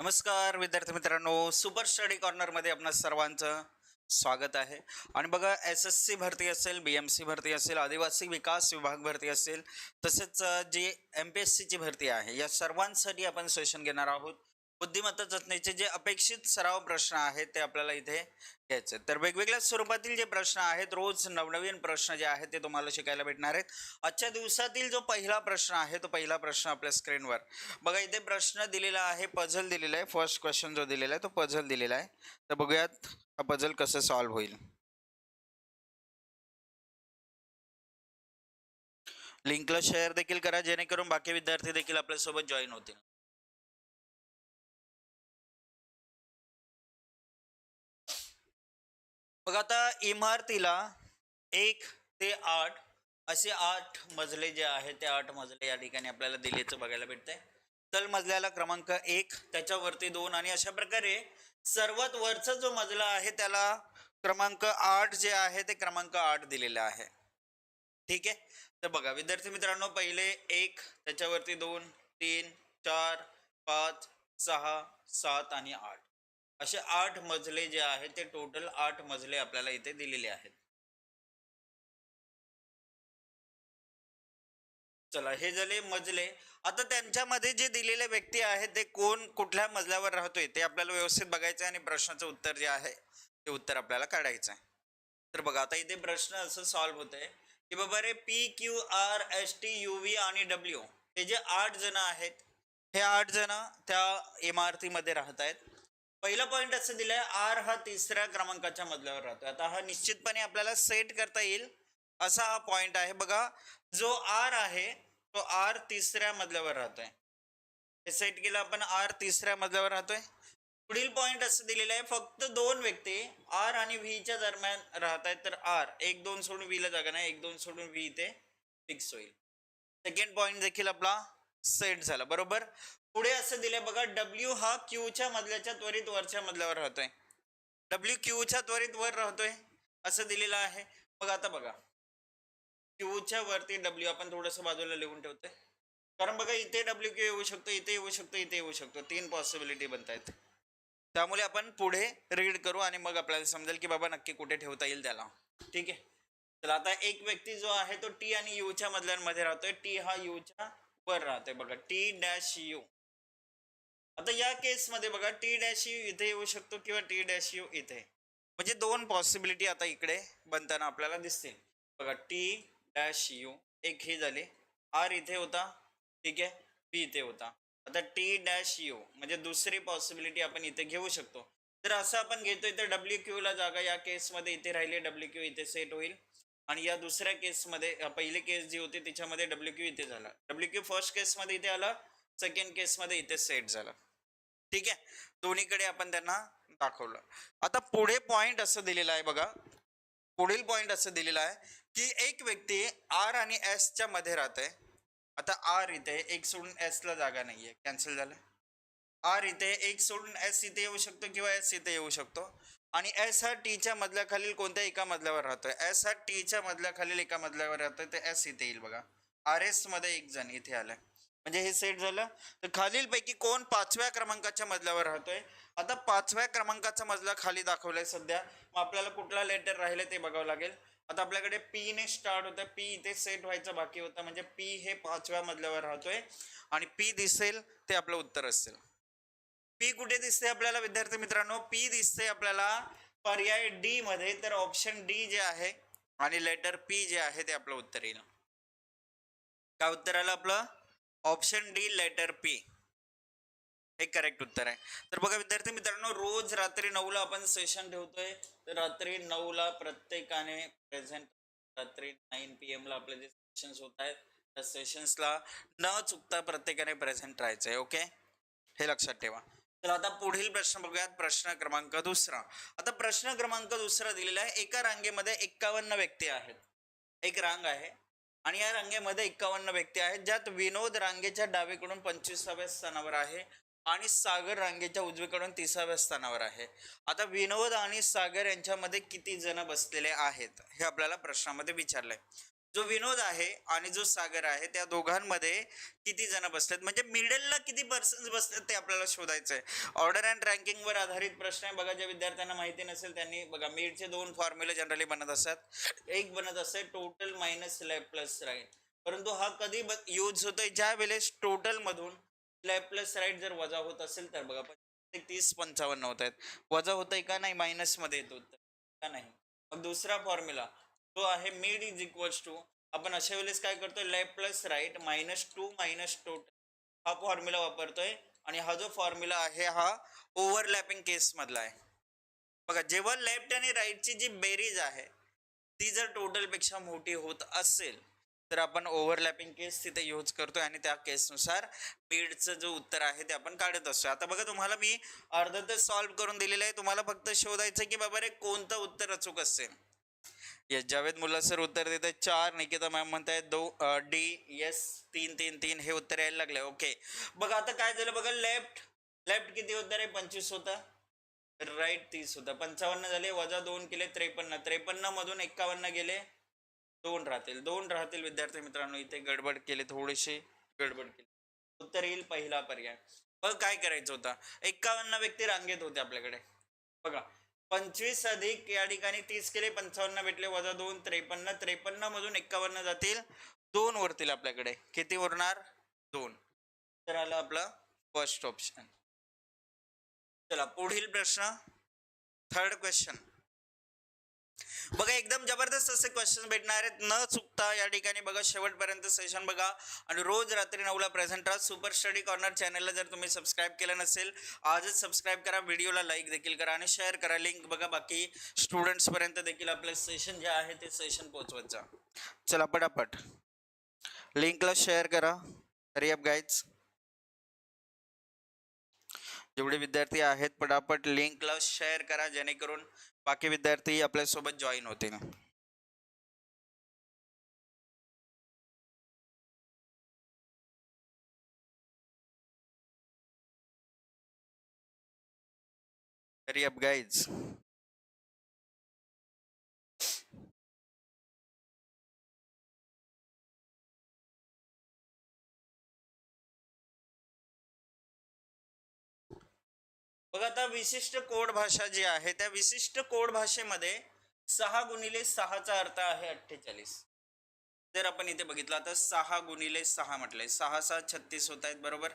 नमस्कार विद्यार्थी मित्रांनो. सुपर स्टडी कॉर्नरमध्ये आपणा सर्वांचं स्वागत आहे. आणि बघा एस एस सी भरती असेल बी एम सी भरती असेल आदिवासी विकास विभाग भरती असेल तसेच जी एम पी एस सीची भरती आहे या सर्वांसाठी आपण सेशन घेणार आहोत. बुद्धिमत्ता चाचणीचे जे अपेक्षित सराव प्रश्न आहेत ते आपल्याला इथे घ्यायचे आहेत. तर वेगवेगळ्या स्वरूपातील जे प्रश्न आहेत रोज नवनवीन प्रश्न जे आहेत ते तुम्हाला शिकायला भेटणार आहेत. आजच्या दिवसातील जो पहिला प्रश्न आहे तो पहिला प्रश्न आपल्या स्क्रीनवर. बघा इथे प्रश्न दिलेला आहे पझल दिलेला आहे. फर्स्ट क्वेश्चन जो दिलेला आहे तो पझल दिलेला आहे. तर बघूयात हा पझल कसं सॉल्व्ह होईल. लिंकला शेअर देखील करा जेणेकरून बाकी विद्यार्थी देखील आपल्यासोबत जॉईन होतील. बघा आता इमारतीला एक ते आठ असे आठ मजले जे आहे ते आठ मजले या ठिकाणी आपल्याला दिलेचं बघायला भेटतंय. तल मजल्याला क्रमांक एक त्याच्यावरती दोन आणि अशा प्रकारे सर्वात वरचा जो मजला आहे त्याला क्रमांक आठ जे आहे ते क्रमांक आठ दिलेला आहे. ठीक आहे? तर बघा विद्यार्थी मित्रांनो पहिले एक त्याच्यावरती दोन तीन चार पाच सहा सात आणि आठ. असे आठ मजले जे आहेत ते टोटल आठ मजले आपल्याला इथे दिलेले आहेत. चला हे झाले मजले. आता त्यांच्यामध्ये जे दिलेले व्यक्ती आहेत ते कोण कुठल्या मजल्यावर राहतोय ते आपल्याला व्यवस्थित बघायचं आहे आणि प्रश्नाचं उत्तर जे आहे ते उत्तर आपल्याला काढायचं आहे. तर बघा आता इथे प्रश्न असं सॉल्व्ह होत आहे की बाबा रे P Q R S T U V आणि डब्ल्यू हे जे आठ जण आहेत हे आठ जण त्या इमारतीमध्ये राहत आहेत पहिला पॉईंट असं दिलाय आर हा तिसऱ्या क्रमांकाच्या मजल्यावर राहतो आता हा निश्चितपणे आपल्याला सेट करता येईल असा हा पॉईंट आहे. बघा जो आर आहे तो आर तिसऱ्या मजल्यावर राहतोय. हे सेट केलं आपण आर तिसऱ्या मजल्यावर राहतोय. पुढील पॉईंट असं दिलेलं आहे फक्त दोन व्यक्ती आर आणि व्हीच्या दरम्यान राहत आहेत. तर आर एक दोन सोडून व्हीला जागा नाही एक दोन सोडून व्ही इथे फिक्स होईल. सेकंड पॉईंट देखील आपला सेट झाला. बरोबर? पुढे असं दिलंय बघा डब्ल्यू हा क्यूच्या मधल्याच्या त्वरित वरच्या मधल्यावर राहतोय. डब्ल्यू क्यूच्या त्वरित वर राहतोय असं दिलेलं आहे. मग आता बघा. क्यूच्या वरती डब्ल्यू आपण थोडंसं बाजूला लिहून ठेवतोय. कारण बघा इथे डब्ल्यू क्यू येऊ शकतो इथे येऊ शकतो इथे येऊ शकतो. तीन पॉसिबिलिटी बनत आहेत त्यामुळे आपण पुढे रीड करू आणि मग आपल्याला समजेल की बाबा नक्की कुठे ठेवता येईल त्याला. ठीक आहे? तर आता एक व्यक्ती जो आहे तो टी आणि यूच्या मधल्यांमध्ये राहतोय. टी हा यूच्या वर राहते बघा. टी डॅश यू आता या केसमध्ये बघा टी डॅश यू इथे येऊ शकतो किंवा टी डॅश यू इथे. म्हणजे दोन पॉसिबिलिटी आता इकडे बनताना आपल्याला दिसतील. बघा टी डॅश यू एक ही झाली. आर इथे होता. ठीक आहे? बी इथे होता. आता टी डॅश यू म्हणजे दुसरी पॉसिबिलिटी आपण इथे घेऊ शकतो. तर असं आपण घेतोय तर डब्ल्यू क्यूला जागा या केसमध्ये इथे राहिली डब्ल्यू क्यू इथे सेट होईल. आणि या दुसऱ्या केसमध्ये पहिली केस जी होती तिच्यामध्ये डब्ल्यू क्यू इथे झाला. डब्ल्यू क्यू फर्स्ट केसमध्ये इथे आला सेकंड केसमध्ये इथे सेट झाला. ठीक आहे? दोन्हीकडे आपण त्यांना दाखवलं. आता पुढे पॉइंट असं दिलेलं आहे बघा. पुढील पॉइंट असं दिलेलं आहे की एक व्यक्ती आर आणि एसच्या मध्ये राहते. आता आर इथे एक सोडून एसला जागा जागा नाहीये. कॅन्सल झालं. आर इथे एक सोडून एस इथे येऊ शकतो किंवा एस इथे येऊ शकतो. आणि एस हा टीच्या मधल्याखालील कोणत्या एका मधल्यावर राहतोय? एस हा टीच्या मधल्याखालील एका मधल्यावर राहतोय तर एस इथे येईल बघा. आर एसमध्ये एक जण इथे आलाय. म्हणजे हे सेट झालं. तर खालील पैकी कोण पाचव्या क्रमांकाच्या मजल्यावर राहतोय? आता पाचव्या क्रमांकाचा मजला खाली दाखवलाय सध्या. मग आपल्याला कुठला लेटर राहिले ते बघावं लागेल. आता आपल्याकडे पी ने स्टार्ट होतं. पी इथे सेट व्हायचं बाकी होतं. म्हणजे पी हे पाचव्या मजल्यावर राहतोय. आणि पी दिसेल ते आपलं उत्तर असेल. पी कुठे दिसते आपल्याला विद्यार्थी मित्रांनो? पी दिसते आपल्याला पर्याय डी मध्ये. तर ऑप्शन डी जे आहे आणि लेटर पी जे आहे ते आपलं उत्तर येईल. काय उत्तर आलं आपलं? ऑप्शन डी लेटर पी हे करेक्ट उत्तर आहे. तर बघा विद्यार्थी मित्रांनो रोज रात्री नऊला आपण सेशन ठेवतोय. तर रात्री नऊला प्रत्येकाने प्रेझेंट रात्री नाईन पी एमला आपले जे सेशन्स होत आहेत त्या सेशन्सला न चुकता प्रत्येकाने प्रेझेंट राहायचं आहे ओके हे लक्षात ठेवा. तर आता पुढील प्रश्न बघूयात. प्रश्न क्रमांक दुसरा. आता प्रश्न क्रमांक दुसरा दिलेला आहे. एका रांगेमध्ये एक्कावन्न व्यक्ती आहेत. एक रांग आहे आणि या रांगेमध्ये एक्कावन्न व्यक्ती आहेत. ज्यात विनोद रांगेच्या डावीकडून पंचवीसाव्या स्थानावर आहे आणि सागर रांगेच्या उजवीकडून तिसाव्या स्थानावर आहे. आता विनोद आणि सागर यांच्यामध्ये किती जण बसलेले आहेत हे आपल्याला प्रश्नामध्ये विचारलंय. जो विनोद आहे आणि जो सागर आहे त्या दोघांमध्ये किती जण बसलेत? म्हणजे मिडलला किती पर्सन बसलेत ते आपल्याला शोधायचं आहे ऑर्डर अँड रँकिंगवर आधारित प्रश्न आहे. बघा ज्या विद्यार्थ्यांना माहिती नसेल त्यांनी बघा मिडचे दोन फॉर्म्युले जनरली बनत असतात. एक बनत असते total minus lab plus right परंतु हा कधी यूज होतोय? ज्या वेळेस टोटल मधून लॅब प्लस राईट जर वजा होत असेल तर बघा तीस पंचावन्न होत आहेत. वजा होतंय का नाही? मायनसमध्ये येतो का नाही? मग दुसरा फॉर्म्युला जो आहे मिड इज इक्वल्स टू आपण अशा वेळेस काय करतोय left plus right minus two minus total हा फॉर्म्युला वापरतोय आणि हा जो फॉर्म्युला आहे हा ओव्हरलॅपिंग केस मधला आहे. बघा जेव्हा लेफ्ट आणि राईटची जी बेरीज आहे ती जर टोटलपेक्षा मोठी होत असेल तर आपण ओव्हरलॅपिंग केस तिथे यूज करतोय आणि त्या केसनुसार बीडचं जो उत्तर आहे ते आपण काढत असतो आता बघा तुम्हाला मी अर्ध तर सॉल्व्ह करून दिलेलं आहे. तुम्हाला फक्त शोधायचं की बाबा रे कोणतं उत्तर अचूक असेल? येस जावेद मुल्ला सर उत्तर देत आहेत. चार निकिता मॅम म्हणतायत दो डी येस तीन तीन तीन हे उत्तर यायला लागले. ओके बघा आता काय झालं बघा लेफ्ट लेफ्ट किती उत्तर आहे पंचवीस होता. राईट तीस होता. पंचावन्न झाले वजा दोन केले त्रेपन्न. त्रेपन्न मधून एक्कावन्न गेले दोन राहतील. दोन राहतील विद्यार्थी मित्रांनो इथे गडबड केली थोडीशी गडबड केली. उत्तर येईल पहिला पर्याय. बघ काय करायचं होता. एक्कावन्न व्यक्ती रांगेत होते आपल्याकडे. बघा पंचवीस अधिक या ठिकाणी तीस केले पंचावन्न भेटले वजा दोन त्रेपन्न त्रेपन्न मधून एक्कावन्न जातील. दोन वरतील आपल्याकडे. किती उरणार? दोन. तर आलं आपलं फर्स्ट ऑप्शन चला पुढील प्रश्न. थर्ड क्वेश्चन बघा एकदम जबरदस्त असे क्वेश्चन भेटणार आहेत. न चुकता या ठिकाणी बघा शेवटपर्यंत सेशन बघा. आणि रोज रात्री नऊला प्रेझेंट राहा. सुपर स्टडी कॉर्नर चॅनलला जर तुम्ही सबस्क्राईब केलं नसेल आजच सबस्क्राईब करा. व्हिडिओला लाईक देखील करा आणि शेअर करा. लिंक बघा बाकी स्टुडंट्सपर्यंत देखील आपलं सेशन जे आहे ते सेशन पोहोचवत जा. चला पटापट. लिंकला शेअर करा. हरी अप गाईज जेवढे विद्यार्थी आहेत पटापट लिंकला शेअर करा. जेणेकरून बाकी विद्यार्थी आपल्यासोबत जॉईन होतील. हैं अब गाईज बघा आता विशिष्ट कोड भाषा जी आहे त्या विशिष्ट कोड भाषेमध्ये सहा गुणिले सहाचा अर्थ आहे अठ्ठेचाळीस. जर आपण इथे बघितलं आता सहा गुणिले सहा म्हटलंय. सहा सहा छत्तीस होत आहेत बरोबर?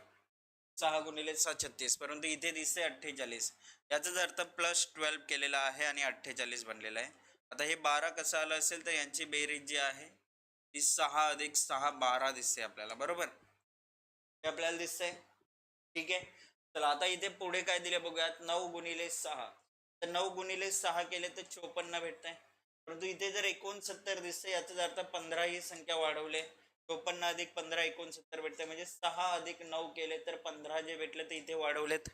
सहा गुणिले सहा छत्तीस. परंतु इथे दिसते अठ्ठेचाळीस. याचाच अर्थ प्लस ट्वेल्व केलेला आहे आणि अठ्ठेचाळीस बनलेला आहे. आता हे बारा कसं आलं असेल तर यांची बेरीज जी आहे ती सहा अधिक सहा बारा दिसते आपल्याला बरोबर? हे आपल्याला दिसतंय? ठीक आहे. चला आता इथे पुढे काय दिले बघूयात नऊ गुणिले सहा. तर नऊ गुणिले सहा केले तर चोपन्न भेटतंय. परंतु इथे जर एकोणसत्तर दिसते याचाच अर्थ पंधरा ही संख्या वाढवले. चोपन्न अधिक पंधरा एकोणसत्तर भेटते म्हणजे सहा अधिक नऊ केले तर पंधरा जे भेटले ते इथे वाढवलेत.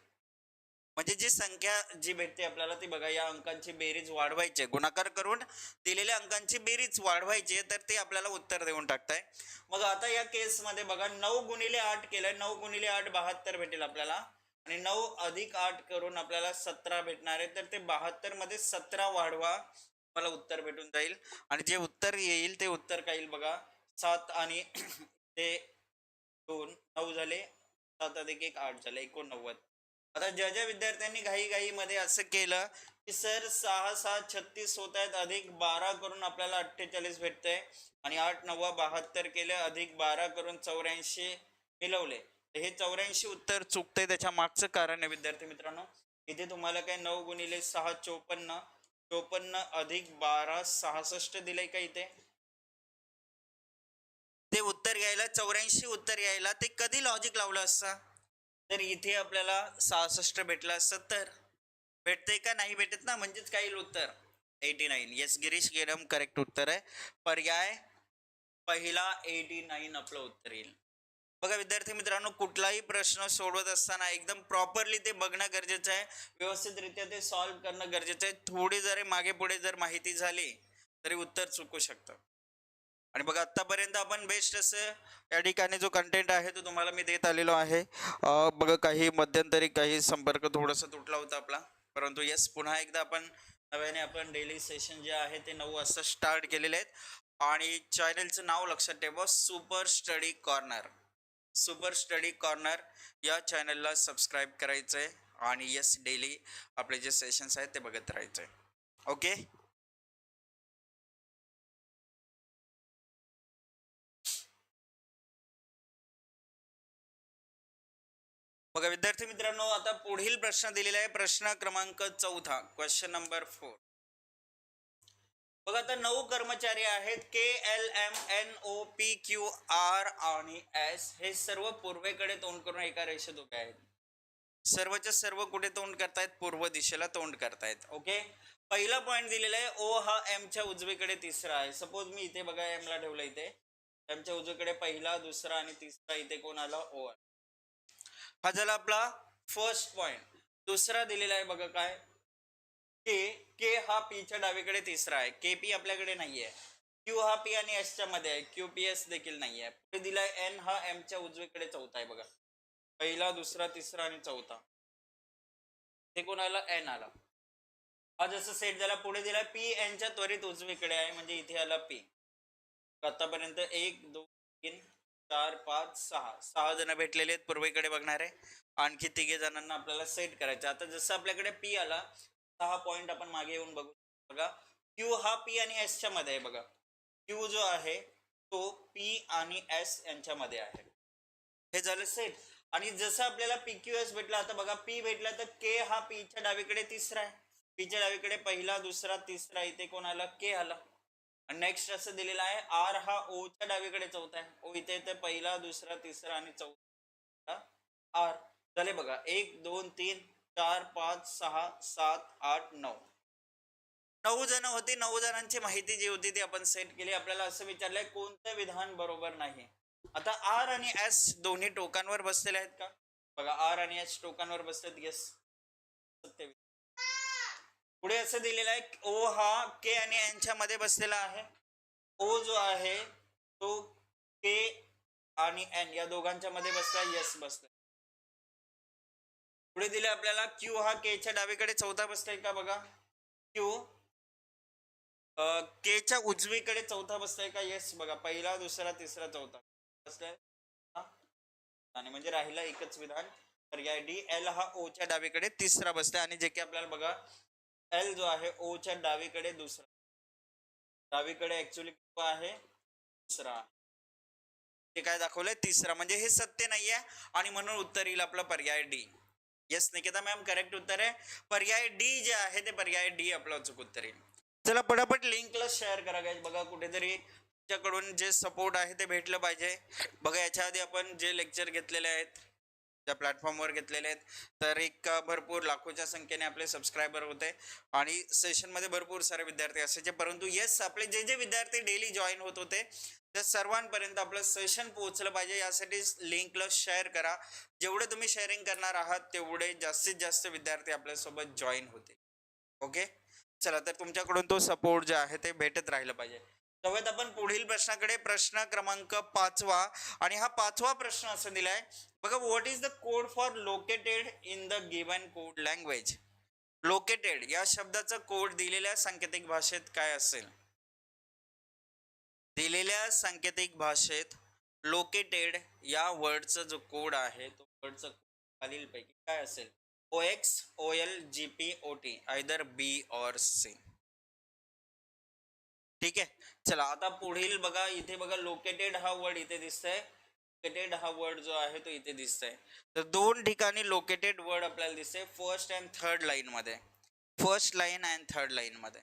म्हणजे जी संख्या जी भेटते आपल्याला ती बघा या अंकांची बेरीज वाढवायची. गुणाकार करून दिलेल्या अंकांची बेरीज वाढवायची आहे, तर ते आपल्याला उत्तर देऊन टाकताय. मग आता या केसमध्ये बघा नऊ गुणिले आठ केलं नऊ गुणिले आठ बहात्तर भेटेल आपल्याला. आणि नऊ अधिक आठ करून आपल्याला सतरा भेटणार आहे तर ते बहात्तरमध्ये सतरा वाढवा. मला उत्तर भेटून जाईल. आणि जे उत्तर येईल ते उत्तर काय येईल बघा. सात आणि ते दोन नऊ झाले. सात अधिक एक आठ झाले. एकोणनव्वद. आता ज्या ज्या विद्यार्थ्यांनी घाई घाईमध्ये असं केलं की सर सहा सहा छत्तीस होत आहेत अधिक बारा करून आपल्याला अठ्ठेचाळीस भेटतंय. आणि आठ नव्वा बहात्तर केलं अधिक बारा करून चौऱ्याऐंशी मिळवले. हे चौऱ्याऐंशी उत्तर चुकते त्याच्या मागचं कारण आहे विद्यार्थी मित्रांनो. इथे तुम्हाला काय नऊ गुणिले सहा चोपन्न चोपन्न अधिक बारा सहासष्ट दिलंय का इथे? ते उत्तर यायला चौऱ्याऐंशी उत्तर यायला ते कधी लॉजिक लावलं असतं? तर इथे आपल्याला सहासष्ट भेटलं असतं तर भेटतंय का नाही भेटत ना? म्हणजेच काय येईल उत्तर? Eighty nine. Yes Girish Geram correct उत्तर आहे. पर्याय पहिला एटी नाईन आपलं उत्तर येईल. बघा विद्यार्थी मित्रांनो कुठलाही प्रश्न सोडवत असताना एकदम प्रॉपरली ते बघणं गरजेचं आहे. व्यवस्थितरित्या ते सॉल्व्ह करणं गरजेचं आहे. थोडी जरी मागे पुढे जर माहिती झाली तरी उत्तर चुकू शकतं. आणि बघा आत्तापर्यंत आपण बेस्ट असं या ठिकाणी जो कंटेंट आहे तो तुम्हाला मी देत आलेलो आहे. बघा काही मध्यंतरी काही संपर्क थोडासा तुटला होता आपला. परंतु येस पुन्हा एकदा आपण नव्याने आपण डेली सेशन जे आहे ते नऊ वाजता स्टार्ट केलेले आहेत. आणि चॅनलचं नाव लक्षात ठेवा super study corner super study corner या चॅनलला सबस्क्राईब करायचं आहे आणि यस डेली आपले जे सेशन्स आहेत ते बघत राहायचं आहे ओके बघा विद्यार्थी मित्रांनो आता पुढील प्रश्न दिलेला आहे. प्रश्न क्रमांक चौथा क्वेश्चन नंबर फोर बघा आता नऊ कर्मचारी आहेत K L M N O P Q R आणि एस हे सर्व पूर्वेकडे तोंड करून एका रेषेत उभे आहेत. सर्वच्या सर्व कुठे तोंड करतायत? पूर्व दिशेला तोंड करतायत ओके? पहिला पॉईंट दिलेला आहे ओ हा एम च्या उजवीकडे तिसरा आहे. सपोज मी इथे बघा एम ला ठेवलं इथे. एमच्या उजवीकडे पहिला दुसरा आणि तिसरा इथे कोण आला? ओ आला. हा झाला आपला फर्स्ट पॉइंट दुसरा दिलेला आहे बघा काय? के के हा पीच्या डावीकडे तिसरा आहे. के पी आपल्याकडे आहे क्यू हा पी आणि एस च्या मध्ये आहे. क्यू पी एस देखील नाहीये. पुढे दिलाय एन हा एम च्या उजवीकडे चौथा आहे बघा. पहिला दुसरा तिसरा आणि चौथा. हे कोण आला एन आला. हा जसं सेट झाला पुढे दिला पी एन च्या त्वरित उजवीकडे आहे म्हणजे इथे आला पी. आतापर्यंत एक दोन तीन चार पाच सहा. सहा जण भेटलेले आहेत पूर्वेकडे बघणारे. आणखी तिघे जणांना आपल्याला सेट करायचं. आता जसं आपल्याकडे पी आला सहा पॉईंट आपण मागे येऊन बघू बघा. क्यू हा पी आणि एस च्या मध्ये आहे बघा. क्यू जो आहे तो पी आणि एस यांच्यामध्ये आहे. हे झालं सेट आणि जसं आपल्याला पी क्यू एस भेटला आता बघा पी भेटला तर के हा पी च्या डावीकडे तिसरा आहे. पीच्या डावीकडे पहिला दुसरा तिसरा इथे कोण आला के आला. आणि नेक्स्ट असं दिलेलं आहे आर हा ओ च्या डावीकडे चौथा आहे. ओ इथे तर पहिला दुसरा तिसरा आणि चौथा. आर झाले बघा. एक दोन तीन चार पाच सहा सात आठ नऊ. नऊ जण होती नऊ जणांची माहिती जी होती ती आपण सेट केली. आपल्याला असं विचारलंय कोणतं विधान बरोबर नाही? आता आर आणि एस दोन्ही टोकांवर बसलेले आहेत का? बघा आर आणि एस टोकांवर बसलेत येस सत्य पुढे असं दिलेलं आहे ओ हा के आणि यांच्या मध्ये बसलेला आहे. ओ जो आहे तो के आणि एन या दोघांच्या मध्ये बसला यस बसला. पुढे दिले आपल्याला क्यू हा के च्या डावीकडे चौथा बसतोय का बघा? क्यू के च्या उजवीकडे चौथा बसतोय का? येस बघा पहिला दुसरा तिसरा चौथा बसलाय आणि म्हणजे राहिला एकच विधान. पर्याय डी एल हा ओ च्या डावीकडे तिसरा बसतोय. आणि जे की आपल्याला बघा एल जो आहे ओ च्या डावीकडे दुसरा. डावीकडे ऍक्च्युली आहे दुसरा ते काय दाखवलंय? तिसरा. म्हणजे हे सत्य नाहीये. आणि म्हणून उत्तर येईल आपलं पर्याय D yes Nikita ma'am correct उत्तर आहे. पर्याय डी जे आहे ते पर्याय डी आपलं अचूक उत्तर आहे चला पटापट लिंकला शेअर करा guys. बघा कुठेतरी तुमच्याकडून जे सपोर्ट आहे ते भेटलं पाहिजे. बघा याच्या आधी आपण जे लेक्चर घेतलेले आहेत त्या प्लॅटफॉर्मवर घेतलेले आहेत तर एक भरपूर लाखोच्या संख्येने आपले सबस्क्रायबर होते. आणि सेशनमध्ये भरपूर सारे विद्यार्थी असायचे. परंतु येस आपले जे जे विद्यार्थी डेली जॉईन होत होते त्या सर्वांपर्यंत आपलं सेशन पोहोचलं पाहिजे. यासाठी लिंकला शेअर करा. जेवढे तुम्ही शेअरिंग करणार आहात तेवढे जास्तीत जास्त विद्यार्थी आपल्यासोबत जॉईन होतील. ओके चला तर तुमच्याकडून तो सपोर्ट जे आहे ते भेटत राहिलं पाहिजे. जाऊयात आपण पुढील प्रश्नाकडे प्रश्न क्रमांक पाचवा आणि हा पाचवा प्रश्न असं दिलाय. बघा what is the code for located in the given code language located या शब्दाचा कोड दिलेल्या सांकेतिक भाषेत काय असेल? दिलेल्या सांकेतिक भाषेत लोकेटेड या वर्डचा जो कोड आहे तो वर्डचा खालील पैकी काय असेल? O X O L G P O T either B or C ठीक आहे? चला, आता पुढील बघा, इथे बघा लोकेटेड हा वर्ड इथे दिसतंय. लोकेटेड हा वर्ड जो आहे तो इथे दिसतंय. तर दोन ठिकाणी लोकेटेड वर्ड आपल्याला दिसतंय फ़र्स्ट अँड थर्ड लाईन मध्ये. First line and third line मध्ये.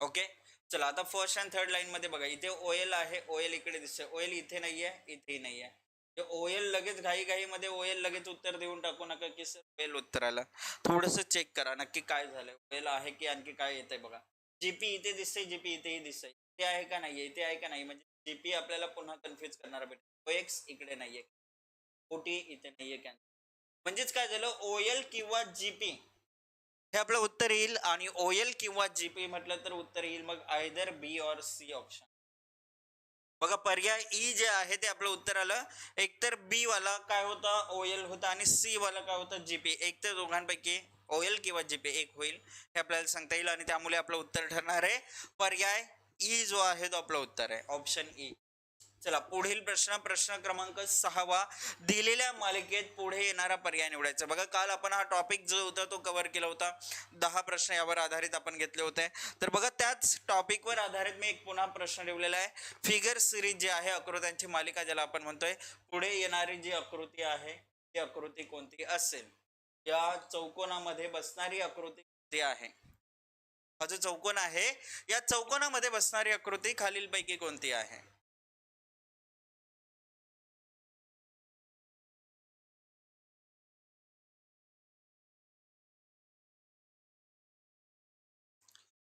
ओके चला आता फर्स्ट अँड थर्ड लाईन मध्ये बघा. इथे ओएल आहे ओएल इकडे दिसतंय. ओएल इथे नाहीये इथेही नाहीये. ओएल लगेच घाई घाई मध्ये ओएल लगेच उत्तर देऊन टाकू नका की सर ओएल उत्तराला. थोडस चेक करा नक्की काय झालंय. ओएल आहे की आणखी काय येतंय बघा. जीपी इथे दिसतंय जीपी इथेही दिसतंय. इथे आहे का नाहीये इथे आहे का नाही? म्हणजे जीपी आपल्याला पुन्हा कन्फ्युज करणार भेटेल ओएक्स इकडे नाहीये. ओटी इथे नाहीये कॅन्सल म्हणजेच काय झालं? ओएल किंवा जीपी हे आपलं उत्तर येईल आणि ओएल किंवा जीपी म्हटलं तर उत्तर येईल. मग either B or C option बघा पर्याय ई जे आहे ते आपलं उत्तर आलं. एकतर बी वाला काय होता? ओ एल होता आणि सी वाला काय होता? जीपी एक तर दोघांपैकी ओ एल किंवा जीपी एक होईल हे आपल्याला सांगता येईल आणि त्यामुळे आपलं उत्तर ठरणार आहे. पर्याय ई जो आहे तो आपलं उत्तर आहे. Option E e. चला पुढील प्रश्न प्रश्न क्रमांक सहावा. दिलेल्या मालिकेत पुढे येणारा पर्याय निवडायचा. बघा काल आपण हा टॉपिक जो होता तो कव्हर केला होता. दहा प्रश्न यावर आधारित आपण घेतले होते. तर बघा त्याच टॉपिकवर आधारित मी एक पुन्हा प्रश्न ठेवलेला आहे. फिगर सिरीज जी आहे आकृत्यांची मालिका ज्याला आपण म्हणतोय पुढे येणारी जी आकृती आहे ती आकृती कोणती असेल? या चौकोनामध्ये बसणारी आकृती कोणती आहे? हा जो चौकोन आहे या चौकोनामध्ये बसणारी आकृती खालीलपैकी कोणती आहे?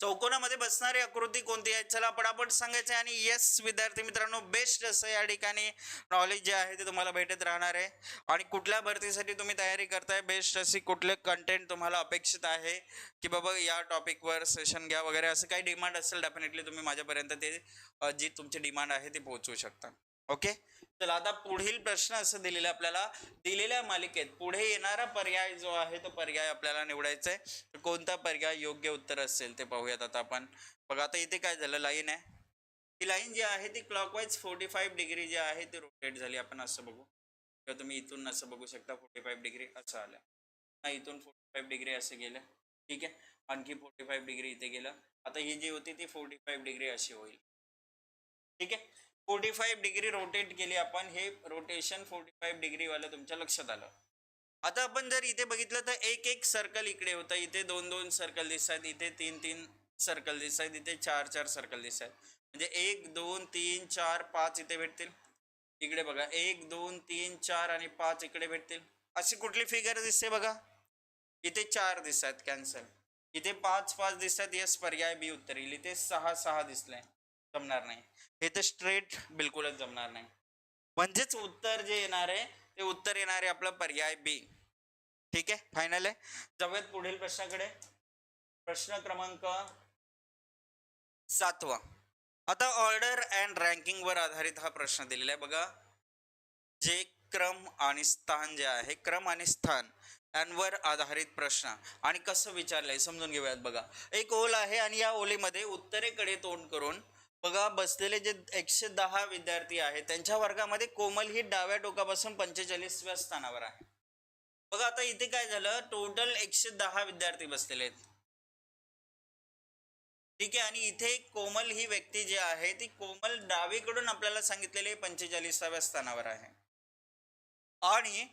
चौकोनामध्ये बसणारी आकृती कोणती आहे? चला पटापट सांगायचं आणि येस विद्यार्थी मित्रांनो बेस्ट असं या ठिकाणी नॉलेज जे आहे ते तुम्हाला भेटत राहणार आहे. आणि कुठल्या भरतीसाठी तुम्ही तयारी करताय बेस्ट अशी कुठले कंटेंट तुम्हाला अपेक्षित आहे? की बाबा या टॉपिकवर सेशन घ्या वगैरे असं काही डिमांड असेल डेफिनेटली तुम्ही माझ्यापर्यंत ते जी तुमची डिमांड आहे ती पोहोचवू शकता. ओके चला आता पुढील प्रश्न असं दिलेला आपल्याला दिलेल्या मालिकेत पुढे येणारा पर्याय जो आहे तो पर्याय आपल्याला निवडायचा आहे. कोणता पर्याय योग्य उत्तर असेल ते पाहूयात आता आपण. बघा आता इथे काय झालं? लाईन आहे. ही लाईन जी आहे ती क्लॉकवाईज फोर्टी फाईव्ह डिग्री जी आहे ती रोटेट झाली. आपण असं बघू. किंवा तुम्ही इथून असं बघू शकता फोर्टी फाईव्ह डिग्री असं आलं. हा इथून फोर्टी फाईव्ह डिग्री असं गेलं. ठीक आहे? आणखी फोर्टी फाईव्ह डिग्री इथे गेलं. आता ही जी होती ती फोर्टी फाईव्ह डिग्री अशी होईल. ठीक आहे? फोर्टी फाईव्ह डिग्री रोटेट केली आपण हे रोटेशन फोर्टी फाईव्ह डिग्रीवालं तुमच्या लक्षात आलं. आता आपण जर इथे बघितलं तर एक एक सर्कल इकडे होतं इथे दोन दोन सर्कल दिसत आहेत इथे तीन तीन सर्कल दिसत आहेत इथे चार चार सर्कल दिसत आहेत म्हणजे एक दोन तीन चार पाच इथे भेटतील. इकडे बघा एक दोन तीन चार आणि पाच इकडे भेटतील. अशी कुठली फिगर दिसते बघा? इथे चार दिसत आहेत कॅन्सल इथे पाच पाच दिसत आहेत यस पर्याय बी उत्तर येईल इथे सहा सहा दिसलंय. जमणार नाही. हे तर स्ट्रेट बिलकुलच जमणार नाही. म्हणजेच उत्तर जे येणार आहे ते उत्तर येणार आहे आपलं पर्याय बी ठीक आहे? फायनल आहे? जाऊयात पुढील प्रश्नाकडे. प्रश्न क्रमांक सातवा. आता ऑर्डर अँड रँकिंग वर आधारित हा प्रश्न दिलेला आहे. बघा. जे क्रम आणि स्थान जे आहे क्रम आणि स्थान यांवर आधारित प्रश्न. आणि कसं विचारलंय समजून घेऊयात बघा. एक ओल आहे आणि या ओलीमध्ये उत्तरेकडे तोंड करून बघा बसलेले जे एकशे दहा विद्यार्थी आहेत त्यांच्या वर्गामध्ये कोमल ही डाव्या टोकापासून पंचेचाळीसव्या स्थानावर आहे. बघा आता इथे काय झालं? टोटल एकशे दहा विद्यार्थी बसलेले आहेत. ठीक आहे आणि इथे कोमल ही व्यक्ती जी आहे ती कोमल डावीकडून आपल्याला सांगितलेली पंचेचाळीसाव्या स्थानावर आहे. आणि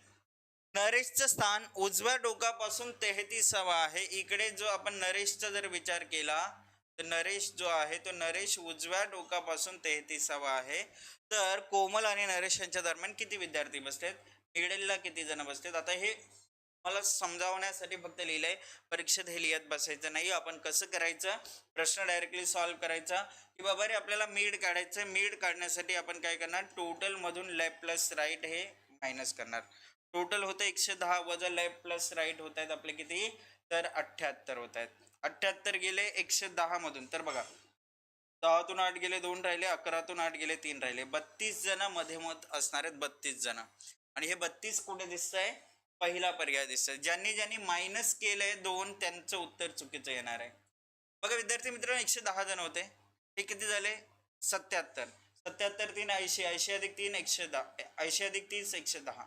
नरेशचं स्थान उजव्या टोकापासून तेहतीसावा आहे. इकडे जो आपण नरेशचा जर विचार केला नरेश जो आहे तो नरेश उजव्या टोकापासून तेहतीसावा आहे. तर कोमल आणि नरेश यांच्या दरम्यान किती विद्यार्थी बसलेत? मिडलला किती जण बसलेत? आता हे मला समजावण्यासाठी फक्त लिहिलं आहे परीक्षेत हे लिहित बसायचं नाही. आपण कसं करायचं? प्रश्न डायरेक्टली सॉल्व्ह करायचा. की बाबा रे आपल्याला मीड काढायचं मीड काढण्यासाठी आपण काय करणार? टोटलमधून लेफ्ट प्लस राईट हे मायनस करणार. टोटल होतं एकशे दहा वजा लेफ्ट प्लस राईट होत आहेत आपले किती? तर अठ्ठ्याहत्तर होत आहेत. अठ्ठ्याहत्तर गेले एकशे दहा मधून. तर बघा दहातून आठ गेले दोन राहिले अकरातून आठ गेले तीन राहिले. बत्तीस जणमध्ये मत असणार आहेत बत्तीस जण. आणि हे बत्तीस कुठे दिसतंय? पहिला पर्याय दिसतोय. ज्यांनी ज्यांनी मायनस केलंय दोन त्यांचं उत्तर चुकीचं येणार आहे. बघा विद्यार्थी मित्रांनो एकशे दहा जण होते. हे किती झाले? सत्याहत्तर. सत्याहत्तर तीन ऐंशी ऐंशी अधिक तीन एकशे दहा ऐंशी अधिक तीस एकशे दहा.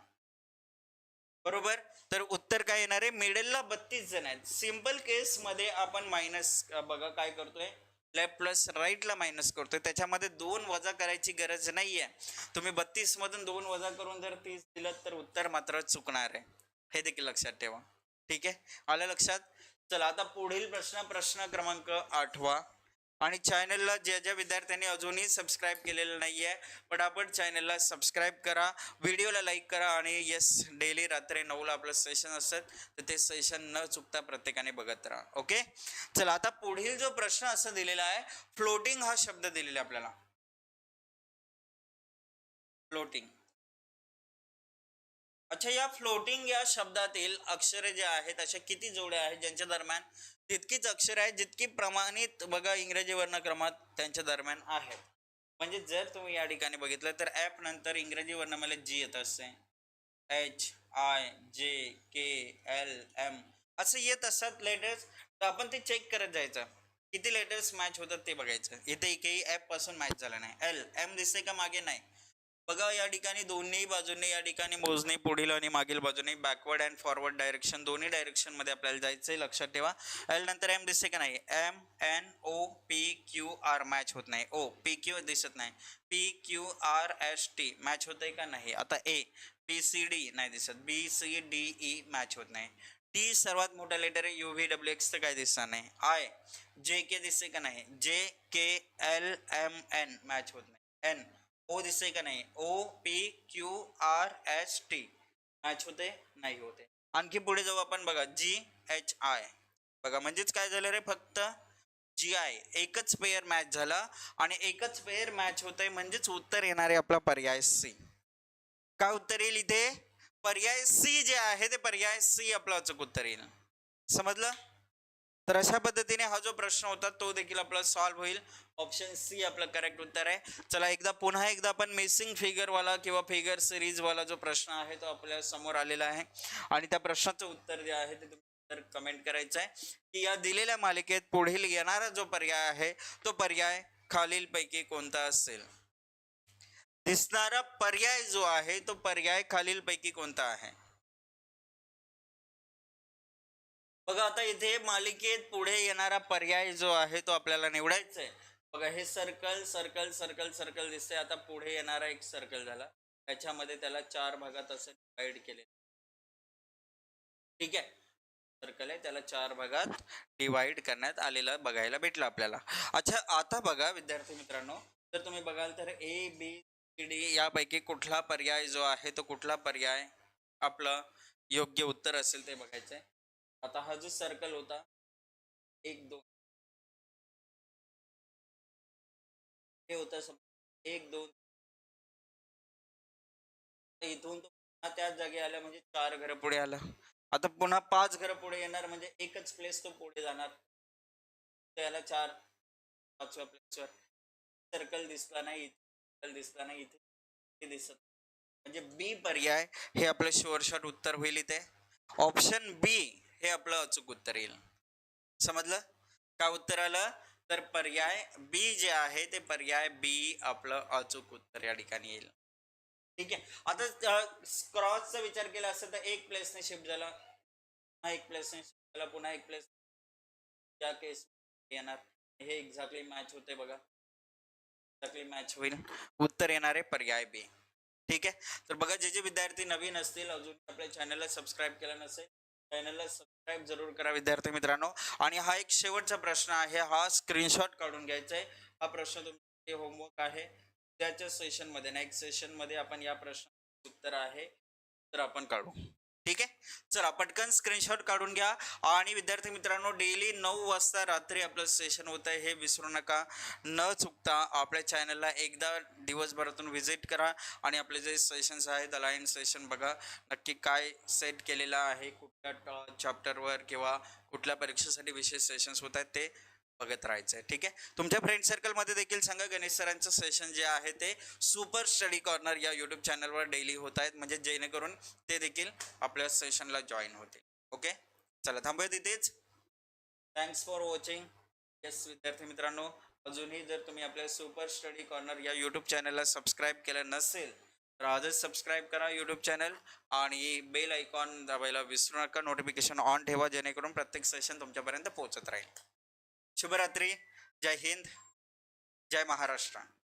बरोबर? तर उत्तर काय येणार आहे? मिडलला बत्तीस जण आहेत. सिंपल केसमध्ये आपण मायनस बघा काय करतोय. लेफ्ट प्लस राईटला मायनस करतोय. त्याच्यामध्ये दोन वजा करायची गरज नाहीये. तुम्ही बत्तीस मधून दोन वजा करून जर तीस दिलं तर उत्तर मात्र चुकणार आहे. हे देखील लक्षात ठेवा. ठीक आहे? आलं लक्षात? चला आता पुढील प्रश्न प्रश्न क्रमांक आठवा. आणि चॅनलला ज्या ज्या विद्यार्थ्यांनी अजूनही सबस्क्राईब केलेलं नाही आहे पटापट चॅनलला सबस्क्राईब करा. व्हिडिओला लाईक करा आणि येस डेली रात्री नऊला आपलं सेशन असतात तर ते सेशन न चुकता प्रत्येकाने बघत राहा. ओके चला आता पुढील जो प्रश्न असं दिलेला आहे फ्लोटिंग हा शब्द दिलेला आहे आपल्याला. फ्लोटिंग अच्छा या फ्लोटिंग या शब्दातील अक्षरे जे आहेत अशा किती जोड्या आहेत ज्यांच्या दरम्यान तितकीच अक्षरे आहेत जितकी प्रमाणित बघा इंग्रजी वर्णक्रमात त्यांच्या दरम्यान आहेत. म्हणजे जर तुम्ही या ठिकाणी बघितलं तर ॲप नंतर इंग्रजी वर्णमाला जी येत असते. एच आय जे के एल एम असं येत असतात लेटर्स तर आपण ते चेक करत जायचं. किती लेटर्स मॅच होतात ते बघायचं. इथे एकही ॲपपासून मॅच झालं नाही. एल एम दिसते का मागे? नाही. बघा या ठिकाणी दोन्ही बाजूने या ठिकाणी मोजणे पुढील आणि मागील बाजूने बॅकवर्ड अँड फॉरवर्ड डायरेक्शन दोन्ही डायरेक्शनमध्ये आपल्याला जायचं आहे लक्षात ठेवा. एल नंतर एम दिसते का नाही? M N O P Q R match होत नाही. ओ पी क्यू दिसत नाही. P Q R S T match होत आहे का नाही? आता ए पी सी डी नाही दिसत. B C D E match होत नाही. टी सर्वात मोठा लेटर आहे यू व्ही डब्ल्यू एक्स तर काय दिसणार नाही. आय जे के दिसते का नाही? J K L M N match होत नाही. एन ओ दिसते का नाही? O P Q R H T. Match होते नाही होते. आणखी पुढे जाऊ आपण बघा. G H I. बघा म्हणजेच काय झालं रे फक्त? G I. एकच पेअर मॅच झाला आणि एकच पेअर मॅच होत आहे म्हणजेच उत्तर येणार आहे आपला पर्याय सी काय उत्तर येईल इथे? पर्याय सी जे आहे ते पर्याय सी आपलं अचूक उत्तर येईल. समजलं? तर अशा पद्धतीने हा जो प्रश्न होता तो देखील आपला सॉल्व्ह होईल. ऑप्शन सी आपलं करेक्ट उत्तर आहे. चला एकदा पुन्हा एकदा आपण मिसिंग फिगरवाला किंवा फिगर सिरीजवाला जो प्रश्न आहे तो आपल्यासमोर आलेला आहे. आणि त्या प्रश्नाचं उत्तर जे आहे ते तर कमेंट करायचं आहे. की या दिलेल्या मालिकेत पुढील येणारा जो पर्याय आहे तो पर्याय खालीलपैकी कोणता असेल? दिसणारा पर्याय जो आहे तो पर्याय खालीलपैकी कोणता आहे? बघा आता इथे मालिकेत पुढे येणारा पर्याय जो आहे तो आपल्याला निवडायचा आहे बघा हे सर्कल सर्कल सर्कल सर्कल दिसतंय. आता पुढे येणारा एक सर्कल झाला. त्याच्यामध्ये त्याला चार भागात असं डिवाइड केले. ठीक आहे? सर्कल आहे. त्याला चार भागात डिवाइड करण्यात आलेलं बघायला भेटलं आपल्याला. अच्छा आता बघा विद्यार्थी मित्रांनो जर तुम्ही बघाल तर ए बी सी डी यापैकी कुठला पर्याय जो आहे तो कुठला पर्याय? आपलं योग्य उत्तर असेल ते बघायचं आहे आता हा जो सर्कल होता एक दोन. हे होता सम एक दोन. इथून तो पुन्हा त्याच जागी आला म्हणजे चार घर पुढे आलं. आता पुन्हा पाच घर पुढे येणार म्हणजे एकच प्लेस तो पुढे जाणार. त्याला चार पाचव्या प्लेसवर सर्कल दिसला नाही सर्कल दिसला नाही इथे हे दिसत. म्हणजे बी पर्याय हे आपलं शुअर उत्तर होईल इथे. ऑप्शन बी हे आपलं अचूक उत्तर येईल. समजलं? काय उत्तर आलं? तर पर्याय बी जे आहे ते पर्याय बी आपलं अचूक उत्तर या ठिकाणी येईल. ठीक आहे? आता क्रॉसचा विचार केला असता तर एक प्लेसने शिफ्ट झाला. पुन्हा एक प्लेसने शिफ्ट झाला पुन्हा एक प्लेस या केस येणार हे एक्झॅक्टली मॅच होते बघा. एक्झॅक्टली मॅच होईल. उत्तर येणार आहे पर्याय बी ठीक आहे? तर बघा जे जे विद्यार्थी नवीन असतील अजून आपल्या चॅनलला सबस्क्राईब केलं नसेल चॅनलला सबस्क्राईब जरूर करा विद्यार्थी मित्रांनो. आणि हा एक शेवटचा प्रश्न आहे. हा स्क्रीनशॉट काढून घ्यायचा आहे. हा प्रश्न तुमचे होमवर्क आहे. उद्याच्या सेशनमध्ये नेक्स्ट सेशनमध्ये आपण या प्रश्नाचं उत्तर आहे. तर आपण काढू. ठीक आहे? चला पटकन स्क्रीनशॉट काढून घ्या. आणि विद्यार्थी मित्रांनो डेली नऊ वाजता रात्री आपलं सेशन होत आहे हे विसरू नका. न चुकता आपल्या चॅनलला एकदा दिवसभरातून व्हिजिट करा. आणि आपले जे सेशन्स आहेत अलायन सेशन बघा. नक्की काय सेट केलेलं आहे कुठल्या चॅप्टरवर किंवा कुठल्या परीक्षेसाठी विशेष सेशन्स होत आहेत ते बघत राहायचं आहे ठीक आहे? तुमच्या फ्रेंड सर्कलमध्ये देखील सांगा गणेश सरांचं सेशन जे आहे ते सुपर स्टडी कॉर्नर या यूट्यूब चॅनलवर डेली होत आहेत. म्हणजे जेणेकरून ते देखील आपल्या सेशनला जॉईन होतील. ओके चला थांबूया तिथेच थँक्स फॉर वॉचिंग येस विद्यार्थी मित्रांनो अजूनही जर तुम्ही आपल्या सुपर स्टडी कॉर्नर या यूट्यूब चॅनलला सबस्क्राईब केलं नसेल तर आजच सबस्क्राईब करा यूट्यूब चॅनल आणि बेल आयकॉन दाबायला विसरू नका. नोटिफिकेशन ऑन ठेवा जेणेकरून प्रत्येक सेशन तुमच्यापर्यंत पोहोचत राहील. शुभरात्री. जय हिंद. जय महाराष्ट्र.